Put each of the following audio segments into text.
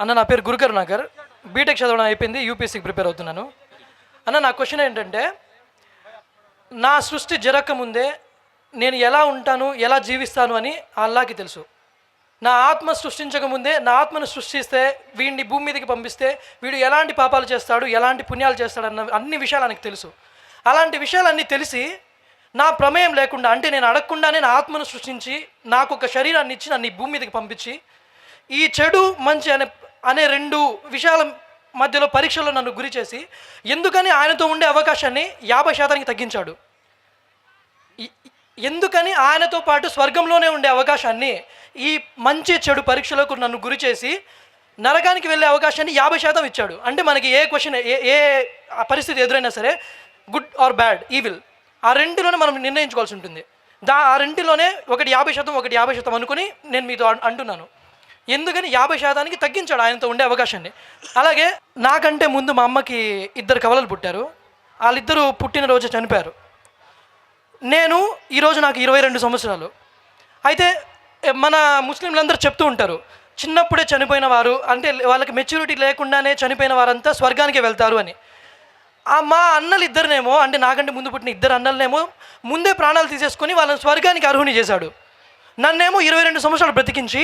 అన్న నా పేరు గురుకర్ నాగర్. బీటెక్ చదవడం అయిపోయింది యూపీఎస్సీకి ప్రిపేర్ అవుతున్నాను. అన్న నా క్వశ్చన్ ఏంటంటే నా సృష్టి జరగకముందే నేను ఎలా ఉంటాను ఎలా జీవిస్తాను అని అల్లాకి తెలుసు. నా ఆత్మ సృష్టించకముందే నా ఆత్మను సృష్టిస్తే వీడిని భూమి మీదకి పంపిస్తే వీడు ఎలాంటి పాపాలు చేస్తాడు ఎలాంటి పుణ్యాలు చేస్తాడు అన్న అన్ని విషయాలు నాకు తెలుసు. అలాంటి విషయాలన్నీ తెలిసి నా ప్రమేయం లేకుండా అంటే నేను అడగకుండానే నా ఆత్మను సృష్టించి నాకు ఒక శరీరాన్ని ఇచ్చి నన్ను ఈ భూమి మీదకి పంపించి ఈ చెడు మంచి అనే అనే రెండు విషయాల మధ్యలో పరీక్షలో నన్ను గురి చేసి ఎందుకని ఆయనతో ఉండే అవకాశాన్ని యాభై శాతానికి తగ్గించాడు. ఎందుకని ఆయనతో పాటు స్వర్గంలోనే ఉండే అవకాశాన్ని ఈ మంచి చెడు పరీక్షలకు నన్ను గురి చేసి నరకానికి వెళ్ళే అవకాశాన్ని యాభై శాతం ఇచ్చాడు. అంటే మనకి ఏ క్వశ్చన్ ఏ ఏ ఆ పరిస్థితి ఎదురైనా సరే గుడ్ ఆర్ బ్యాడ్ ఈవిల్ ఆ రెంటిలోనే మనం నిర్ణయించుకోవాల్సి ఉంటుంది. దా ఆ రెంటిలోనే ఒకటి యాభై శాతం ఒకటి యాభై శాతం అనుకుని నేను మీతో అంటున్నాను. ఎందుకని యాభై శాతానికి తగ్గించాడు ఆయనతో ఉండే అవకాశాన్ని. అలాగే నాకంటే ముందు మా అమ్మకి ఇద్దరు కవలలు పుట్టారు. వాళ్ళిద్దరూ పుట్టినరోజు చనిపోయారు. నేను ఈరోజు నాకు ఇరవై రెండు సంవత్సరాలు. అయితే మన ముస్లింలందరూ చెప్తూ ఉంటారు చిన్నప్పుడే చనిపోయిన వారు అంటే వాళ్ళకి మెచ్యూరిటీ లేకుండానే చనిపోయిన వారంతా స్వర్గానికి వెళ్తారు అని. ఆ మా అన్నలు ఇద్దరినేమో అంటే నాకంటే ముందు పుట్టిన ఇద్దరు అన్నలనేమో ముందే ప్రాణాలు తీసేసుకొని వాళ్ళని స్వర్గానికి అర్హుని చేశాడు. నన్నేమో ఇరవై రెండు సంవత్సరాలు బ్రతికించి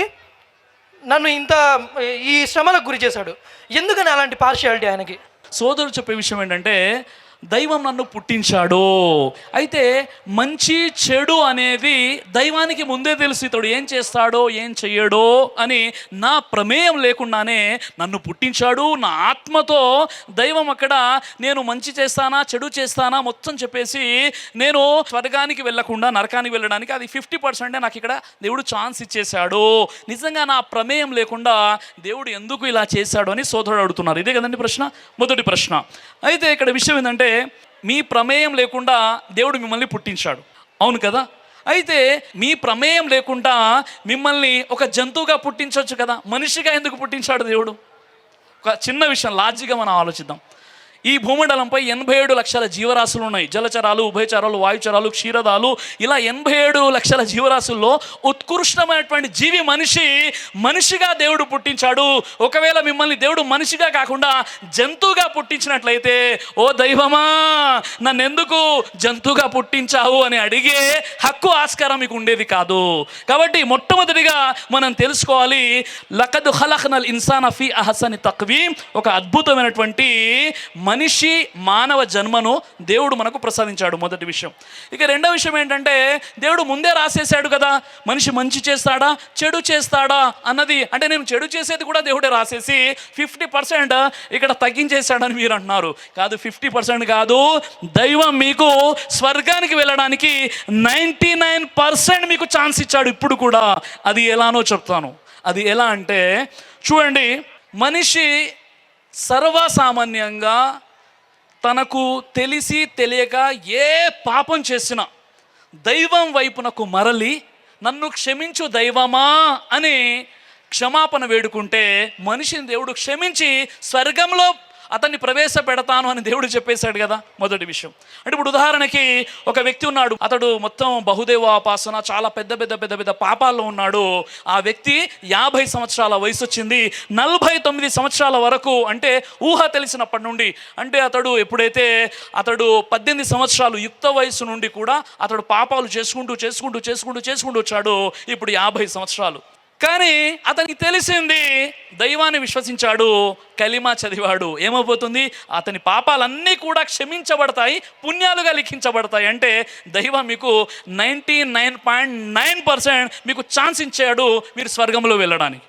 నన్ను ఇంత ఈ శ్రమలకు గురి చేశాడు. ఎందుకని అలాంటి పార్షియాలిటీ ఆయనకి? సోదరుడు చెప్పే విషయం ఏంటంటే దైవం నన్ను పుట్టించాడు. అయితే మంచి చెడు అనేది దైవానికి ముందే తెలుసు ఇతడు ఏం చేస్తాడో ఏం చెయ్యడో అని నా ప్రమేయం లేకుండానే నన్ను పుట్టించాడు. నా ఆత్మతో దైవం అక్కడ నేను మంచి చేస్తానా చెడు చేస్తానా మొత్తం చెప్పేసి నేను స్వర్గానికి వెళ్ళకుండా నరకానికి వెళ్ళడానికి అది ఫిఫ్టీ పర్సెంటే నాకు ఇక్కడ దేవుడు ఛాన్స్ ఇచ్చేశాడు. నిజంగా నా ప్రమేయం లేకుండా దేవుడు ఎందుకు ఇలా చేశాడు అని సోదరుడు అడుగుతున్నారు. ఇదే కదండి ప్రశ్న? మొదటి ప్రశ్న. అయితే ఇక్కడ విషయం ఏంటంటే మీ ప్రమేయం లేకుండా దేవుడు మిమ్మల్ని పుట్టించాడు. అవును కదా? అయితే మీ ప్రమేయం లేకుండా మిమ్మల్ని ఒక జంతువుగా పుట్టించవచ్చు కదా? మనిషిగా ఎందుకు పుట్టించాడు దేవుడు? ఒక చిన్న విషయం లాజిక్గా మనం ఆలోచిద్దాం. ఈ భూమండలంపై ఎనభై ఏడు లక్షల జీవరాశులు ఉన్నాయి. జలచరాలు ఉభయచరాలు వాయుచరాలు క్షీరదాలు. ఇలా ఎనభై ఏడు లక్షల జీవరాశుల్లో ఉత్కృష్టమైనటువంటి జీవి మనిషి మనిషిగా దేవుడు పుట్టించాడు. ఒకవేళ మిమ్మల్ని దేవుడు మనిషిగా కాకుండా జంతువుగా పుట్టించినట్లయితే ఓ దైవమా నన్నెందుకు జంతువుగా పుట్టించావు? అని అడిగే హక్కు ఆస్కారం మీకు ఉండేది కాదు. కాబట్టి మొట్టమొదటిగా మనం తెలుసుకోవాలి లకదు హలహనల్ ఇన్సాన్ అఫీ అహసని తక్వీం ఒక అద్భుతమైనటువంటి మనిషి మానవ జన్మను దేవుడు మనకు ప్రసాదించాడు మొదటి విషయం. ఇక రెండో విషయం ఏంటంటే దేవుడు ముందే రాసేసాడు కదా మనిషి మంచి చేస్తాడా చెడు చేస్తాడా అన్నది అంటే నేను చెడు చేసేది కూడా దేవుడే రాసేసి ఫిఫ్టీ పర్సెంట్ ఇక్కడ తగ్గించేశాడని మీరు అంటున్నారు. కాదు ఫిఫ్టీ పర్సెంట్ కాదు దైవం మీకు స్వర్గానికి వెళ్ళడానికి నైంటీ నైన్ పర్సెంట్ మీకు ఛాన్స్ ఇచ్చాడు ఇప్పుడు కూడా. అది ఎలానో చెప్తాను. అది ఎలా అంటే చూడండి మనిషి సర్వసామాన్యంగా తనకు తెలిసి తెలియక ఏ పాపం చేసినా దైవం వైపునకు మరలి నన్ను క్షమించు దైవమా? అని క్షమాపణ వేడుకుంటే మనిషిని దేవుడు క్షమించి స్వర్గంలో అతన్ని ప్రవేశపెడతాను అని దేవుడు చెప్పేశాడు కదా మొదటి విషయం. అంటే ఇప్పుడు ఉదాహరణకి ఒక వ్యక్తి ఉన్నాడు అతడు మొత్తం బహుదేవాపాసన చాలా పెద్ద పెద్ద పెద్ద పెద్ద పాపాల్లో ఉన్నాడు. ఆ వ్యక్తి యాభై సంవత్సరాల వయసు వచ్చింది. నలభై తొమ్మిది సంవత్సరాల వరకు అంటే ఊహ తెలిసినప్పటి నుండి అంటే అతడు ఎప్పుడైతే అతడు పద్దెనిమిది సంవత్సరాలు యుక్త వయసు నుండి కూడా అతడు పాపాలు చేసుకుంటూ చేసుకుంటూ చేసుకుంటూ చేసుకుంటూ వచ్చాడు ఇప్పుడు యాభై సంవత్సరాలు. కానీ అతనికి తెలిసింది దైవాన్ని విశ్వసించాడు కలిమా చదివాడు. ఏమైపోతుంది అతని పాపాలన్నీ కూడా క్షమించబడతాయి పుణ్యాలుగా లిఖించబడతాయి. అంటే దైవం మీకు ninety nine point nine percent మీకు ఛాన్స్ ఇచ్చాడు మీరు స్వర్గంలో వెళ్ళడానికి.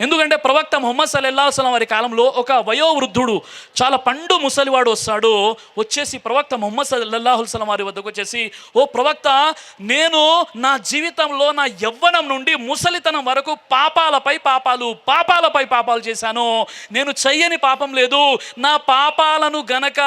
ఎందుకంటే ప్రవక్త మొహమ్మద్ సల్లల్లా వారి కాలంలో ఒక వయోవృద్ధుడు చాలా పండు ముసలివాడు వస్తాడు. వచ్చేసి ప్రవక్త మొహమ్మద్ సల్లల్లాహుల్సలం వారి వద్దకు వచ్చేసి ఓ ప్రవక్త నేను నా జీవితంలో నా యవ్వనం నుండి ముసలితనం వరకు పాపాలపై పాపాలు పాపాలపై పాపాలు చేశాను. నేను చెయ్యని పాపం లేదు. నా పాపాలను గనక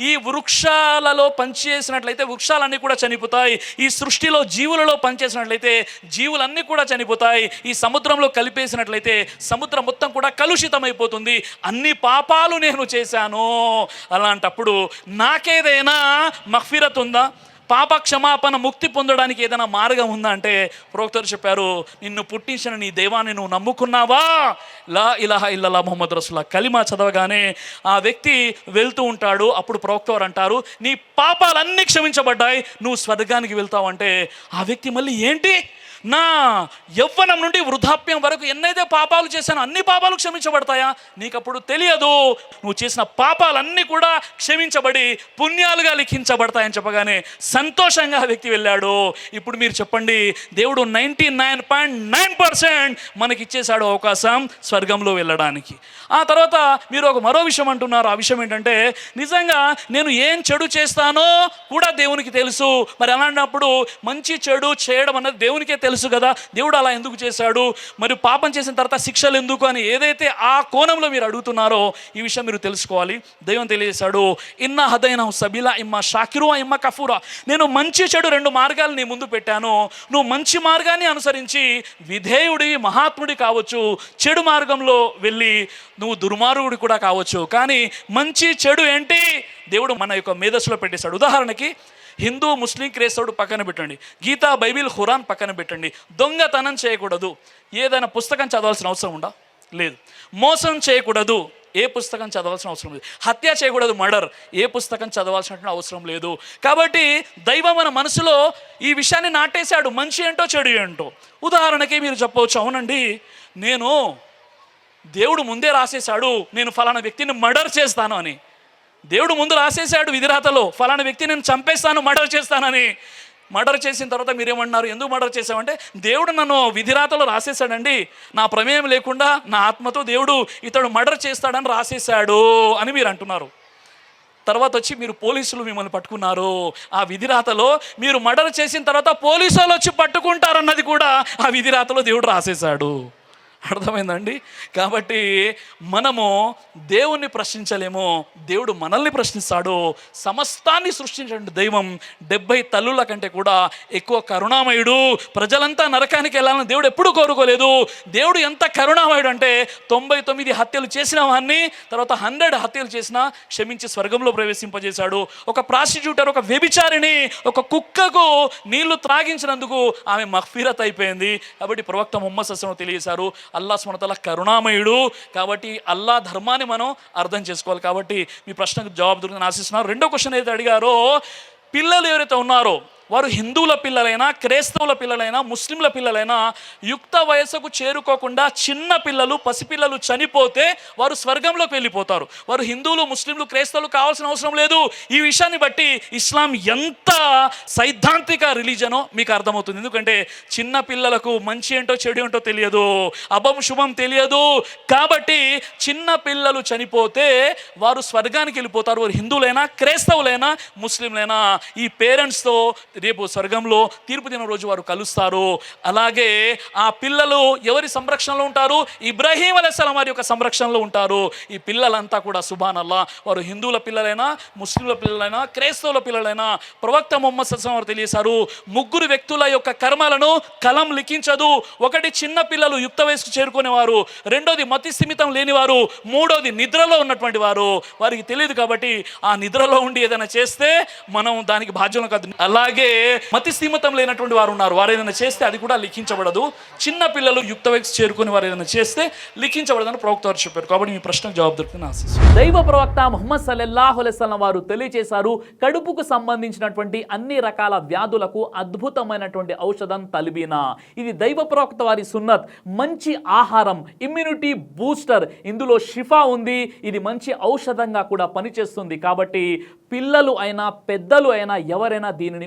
ఈ వృక్షాలలో పనిచేసినట్లయితే వృక్షాలన్నీ కూడా చనిపోతాయి. ఈ సృష్టిలో జీవులలో పనిచేసినట్లయితే జీవులన్నీ కూడా చనిపోతాయి. ఈ సముద్రంలో కలిపేసినట్లయితే సముద్రం మొత్తం కూడా కలుషితమైపోతుంది. అన్ని పాపాలు నేను చేశాను. అలాంటప్పుడు నాకేదైనా మహ్ఫిరత్ ఉందా? పాప క్షమాపణ ముక్తి పొందడానికి ఏదైనా మార్గం ఉందా అంటే ప్రోక్తలు చెప్పారు నిన్ను పుట్టించిన నీ దైవాన్ని నువ్వు నమ్ముకున్నావా? లా ఇలాహ ఇల్లలా మొహమ్మద్ రసుల్లా కలిమా చదవగానే ఆ వ్యక్తి వెళ్తూ ఉంటాడు. అప్పుడు ప్రవక్తవారు అంటారు నీ పాపాలన్నీ క్షమించబడ్డాయి. నువ్వు స్వర్గానికి వెళ్తావు అంటే ఆ వ్యక్తి మళ్ళీ ఏంటి? నా యవ్వనం నుండి వృద్ధాప్యం వరకు ఎన్నైతే పాపాలు చేశానో అన్ని పాపాలు క్షమించబడతాయా? నీకు అప్పుడు తెలియదు. నువ్వు చేసిన పాపాలన్నీ కూడా క్షమించబడి పుణ్యాలుగా లిఖించబడతాయని చెప్పగానే సంతోషంగా వ్యక్తి వెళ్ళాడు. ఇప్పుడు మీరు చెప్పండి దేవుడు ninety nine point nine percent మనకి ఇచ్చేశాడు అవకాశం స్వర్గంలో వెళ్ళడానికి. ఆ తర్వాత మీరు ఒక మరో విషయం అంటున్నారు. ఆ విషయం ఏంటంటే నిజంగా నేను ఏం చెడు చేస్తానో కూడా దేవునికి తెలుసు. మరి అలాంటప్పుడు మంచి చెడు చేయడం అన్నది దేవునికే తెలుసు తెలుసు కదా దేవుడు అలా ఎందుకు చేశాడు? మరి పాపం చేసిన తర్వాత శిక్షలు ఎందుకు అని ఏదైతే ఆ కోణంలో మీరు అడుగుతున్నారో ఈ విషయం మీరు తెలుసుకోవాలి. దైవం తెలియజేశాడు ఇన్న హదైన సబిలా ఇమ్మ షాకిరు ఇమ్మ కఫూరా. నేను మంచి చెడు రెండు మార్గాలు నీ ముందు పెట్టాను. నువ్వు మంచి మార్గాన్ని అనుసరించి విధేయుడి మహాత్ముడి కావచ్చు చెడు మార్గంలో వెళ్ళి నువ్వు దుర్మార్గుడి కూడా కావచ్చు. కానీ మంచి చెడు ఏంటి? దేవుడు మన యొక్క మేధస్సులో పెట్టేశాడు. ఉదాహరణకి హిందూ ముస్లిం క్రైస్తవుడు పక్కన పెట్టండి. గీతా బైబిల్ హురాన్ పక్కన పెట్టండి. దొంగతనం చేయకూడదు. ఏదైనా పుస్తకం చదవాల్సిన అవసరం ఉందా? లేదు. మోసం చేయకూడదు. ఏ పుస్తకం చదవాల్సిన అవసరం లేదు. హత్య చేయకూడదు. మర్డర్. ఏ పుస్తకం చదవాల్సిన అవసరం లేదు. కాబట్టి దైవం మన మనసులో ఈ విషయాన్ని నాటేశాడు. మంచి ఏంటో చెడు ఏంటో. ఉదాహరణకి మీరు చెప్పవచ్చు అవునండి నేను దేవుడు ముందే రాసేశాడు. నేను ఫలానా వ్యక్తిని మర్డర్ చేస్తాను అని. దేవుడు ముందు రాసేశాడు విధిరాతలో ఫలానా వ్యక్తి నేను చంపేస్తాను మర్డర్ చేస్తానని. మర్డర్ చేసిన తర్వాత మీరేమన్నారు ఎందుకు మర్డర్ చేశామంటే దేవుడు నన్ను విధిరాతలో రాసేశాడండి. నా ప్రమేయం లేకుండా నా ఆత్మతో దేవుడు ఇతడు మర్డర్ చేస్తాడని రాసేశాడు అని మీరు అంటున్నారు. తర్వాత వచ్చి మీరు పోలీసులు మిమ్మల్ని పట్టుకున్నారు. ఆ విధిరాతలో మీరు మర్డర్ చేసిన తర్వాత పోలీసులు వచ్చి పట్టుకుంటారన్నది కూడా ఆ విధిరాతలో దేవుడు రాసేశాడు. అర్థమైందండి? కాబట్టి మనము దేవుణ్ణి ప్రశ్నించలేము. దేవుడు మనల్ని ప్రశ్నిస్తాడు. సమస్తాన్ని సృష్టించండి దైవం డెబ్బై తల్లుల కంటే కూడా ఎక్కువ కరుణామయుడు. ప్రజలంతా నరకానికి వెళ్ళాలని దేవుడు ఎప్పుడూ కోరుకోలేదు. దేవుడు ఎంత కరుణామయుడు అంటే తొంభై తొమ్మిది హత్యలు చేసిన వాడిని తర్వాత హండ్రెడ్ హత్యలు చేసినా క్షమించి స్వర్గంలో ప్రవేశింపజేశాడు. ఒక ప్రాసిక్యూటర్ ఒక వ్యభిచారిని ఒక కుక్కకు నీళ్ళు త్రాగించినందుకు ఆమె మహ్ఫీరత్ అయిపోయింది. కాబట్టి ప్రవక్త ముహమ్మద్ సస్సం తెలియజేశారు. అల్లా స్మరతల కరుణామయుడు. కాబట్టి అల్లా ధర్మాన్ని మనం అర్థం చేసుకోవాలి. కాబట్టి మీ ప్రశ్నకు జవాబు దొరికిందని ఆశిస్తున్నారు రెండో క్వశ్చన్ ఏదైతే అడిగారో పిల్లలు ఎవరైతే ఉన్నారో వారు హిందువుల పిల్లలైనా క్రైస్తవుల పిల్లలైనా ముస్లింల పిల్లలైనా యుక్త వయసుకు చేరుకోకుండా చిన్న పిల్లలు పసిపిల్లలు చనిపోతే వారు స్వర్గంలోకి వెళ్ళిపోతారు. వారు హిందువులు ముస్లింలు క్రైస్తవులు కావాల్సిన అవసరం లేదు. ఈ విషయాన్ని బట్టి ఇస్లాం ఎంత సైద్ధాంతిక రిలీజనో మీకు అర్థమవుతుంది. ఎందుకంటే చిన్న పిల్లలకు మంచి ఏంటో చెడు ఏంటో తెలియదు. అభం శుభం తెలియదు. కాబట్టి చిన్న పిల్లలు చనిపోతే వారు స్వర్గానికి వెళ్ళిపోతారు. వారు హిందువులైనా క్రైస్తవులైనా ముస్లింలైనా ఈ పేరెంట్స్తో రేపు స్వర్గంలో తీర్పు దిన రోజు వారు కలుస్తారు. అలాగే ఆ పిల్లలు ఎవరి సంరక్షణలో ఉంటారు? ఇబ్రాహీం అలైస్లాం వారి యొక్క సంరక్షణలో ఉంటారు. ఈ పిల్లలంతా కూడా సుభానల్లా. వారు హిందువుల పిల్లలైనా ముస్లింల పిల్లలైనా క్రైస్తవుల పిల్లలైనా ప్రవక్త మొహమ్మద్ సస్సం వారు తెలియసారు ముగ్గురు వ్యక్తుల యొక్క కర్మలను కలం లిఖించదు. ఒకటి చిన్న పిల్లలు యుక్త వయసుకు చేరుకునేవారు. రెండోది మతి స్థిమితం లేనివారు. మూడోది నిద్రలో ఉన్నటువంటి వారు. వారికి తెలియదు కాబట్టి ఆ నిద్రలో ఉండి ఏదైనా చేస్తే మనం దానికి బాధ్యులం కాదు. అలాగే మతి సీమతం లేనటువంటి వారు ఉన్నారు. వారు ఏదైనా చేస్తే అది కూడా లిఖించబడదు. చిన్న పిల్లలు యుక్త వయసు చేరుకుని వారు ఏదైనా చేస్తే లిఖించబడదని ప్రవక్త వారు చెప్పారు. కాబట్టి మీ ప్రశ్నకు జవాబు దొరుకుతుంది ఆశిస్తున్నాను. దైవ ప్రవక్త ముహమ్మద్ సల్లల్లాహు అలైస్లం వారు తెలియజేశారు కడుపుకు సంబంధించినటువంటి అన్ని రకాల వ్యాధులకు అద్భుతమైనటువంటి ఔషధం తలిబీనా. ఇది దైవ ప్రవక్త వారి సున్నత్. మంచి ఆహారం ఇమ్యూనిటీ బూస్టర్ ఇందులో షిఫా ఉంది. ఇది మంచి ఔషధంగా కూడా పనిచేస్తుంది. కాబట్టి పిల్లలు అయినా పెద్దలు అయినా ఎవరైనా దీనిని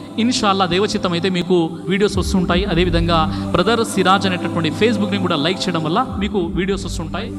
ఇన్షాల్లా దేవచిత్తం అయితే మీకు వీడియోస్ వస్తుంటాయి. అదేవిధంగా బ్రదర్ సిరాజ్ అనేటటువంటి ఫేస్బుక్ని కూడా లైక్ చేయడం వల్ల మీకు వీడియోస్ వస్తుంటాయి.